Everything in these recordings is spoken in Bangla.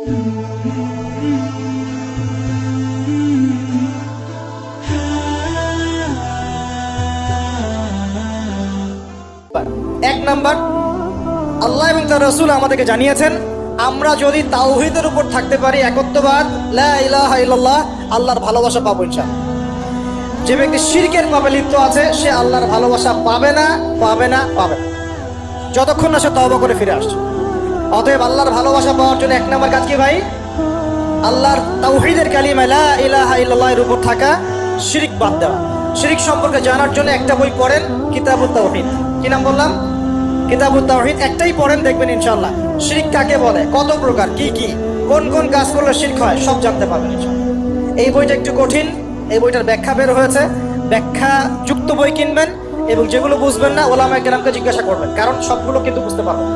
এক নাম্বার, আল্লাহ এবং তার রসুল আমাদেরকে জানিয়েছেন, আমরা যদি তাওহিদের উপর থাকতে পারি একত্ববাদ, লা ইলাহা আল্লাহর ভালোবাসা পাবো ইনশাআল্লাহ যে ব্যক্তি শিরকের পাবে লিপ্ত আছে, সে আল্লাহর ভালোবাসা পাবে না পাবে না, পাবে। যতক্ষণ না সে তওবা করে ফিরে আসছে অতএব আল্লাহর ভালোবাসা পাওয়ার জন্য এক নম্বর কাজ কি ভাই? আল্লাহর তাওহীদের কালিমা লা ইলাহা এর উপর থাকা শিরিক বাদ দেওয়া। শিরিক সম্পর্কে জানার জন্য একটা বই পড়েন কিতাবুত তাওহীদ। কি নাম বললাম? কিতাবুত তাওহীদ একটাই পড়েন, দেখবেন ইনশাআল্লাহ। শিরিক কাকে বলে? কত প্রকার, কি কি? কোন কোন কাজ করলে শিরক হয়, সব জানতে পারবেন এই বইটা একটু কঠিন, এই বইটার ব্যাখ্যা বের হয়েছে। ব্যাখ্যা যুক্ত বই কিনবেন এবং যেগুলো বুঝবেন না ওলামা একরামকে জিজ্ঞাসা করবেন, কারণ সবগুলো কিন্তু বুঝতে পারবেন।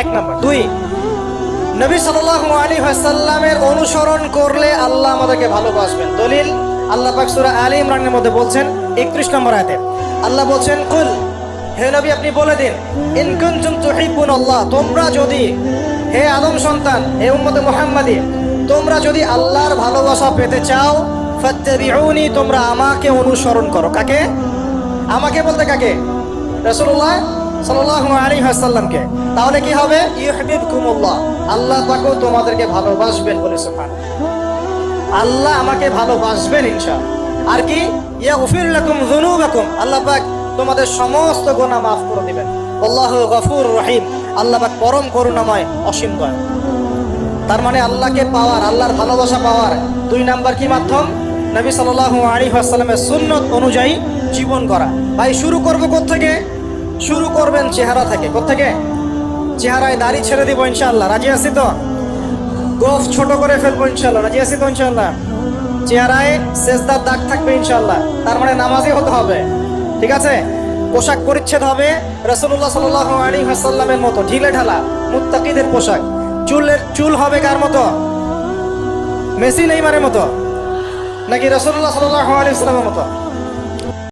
এক নাম্বার। দুই, নবী সাল্লাল্লাহু আলী ওয়াসাল্লামের অনুসরণ করলে আল্লাহ আমাদেরকে ভালোবাসবেন। দলিল, আল্লাহ পাক সূরা আলী ইমরানের মধ্যে বলছেন 31 নম্বর আয়াতে, আল্লাহ বলছেন, কুল, হে নবী, আপনি বলে দিন, ইন কুনতুম তুহিব্বুন আল্লাহ, তোমরা যদি, হে আদম সন্তান, হে উম্মতে মুহাম্মাদি, তোমরা যদি আল্লাহর ভালোবাসা পেতে চাও, ফাত্তাবিউনি, তোমরা আমাকে অনুসরণ করো। কাকে? আমাকে বলতে কাকে? রাসূলুল্লাহ? সাল্লাল্লাহু তাহলে কি হবে? আল্লাহ তোমাদেরকে ভালোবাসবেন বলে আল্লাহ আমাকে ভালোবাসবেন আর কি? আল্লাহ পাক তোমাদের সমস্ত গুনাহ মাফ করে দিবেন। আল্লাহু গফুর রহিম। আল্লাহ পাক পরম করুণাময় অসীম দয়া তার মানে আল্লাহকে পাওয়ার, আল্লাহর ভালোবাসা পাওয়ার দুই নাম্বার কি মাধ্যম? নবী সাল্লাল্লাহু আলাইহি ওয়াসাল্লামের সুন্নত অনুযায়ী জীবন করা ভাই, শুরু করব থেকে শুরু করবেন চেহারা থেকে। থেকে চেহারায় দাড়ি ছেড়ে দিব ইনশাল্লাহ রাজি আছি তো? গোফ ছোট করে ফেলব ইনশাল্লাহ রাজি আছি তো ইনশাআল্লাহ? চেহারায় সেজদার দাগ থাকবে ইনশাল্লাহ তার মানে নামাজি হতে হবে। ঠিক আছে? পোশাক পরিচ্ছেদ হবে রসুল্লাহ সাল্লাহ আলী হাসাল্লামের মতো। ঢিলে ঢালা, মুত্তাকিদের পোশাক। চুলের, চুল হবে কার মতো? মেসি নেইমারের মতো? নাকি রসুল্লাহ সাল্লাহ আলী ইসলামের মতো?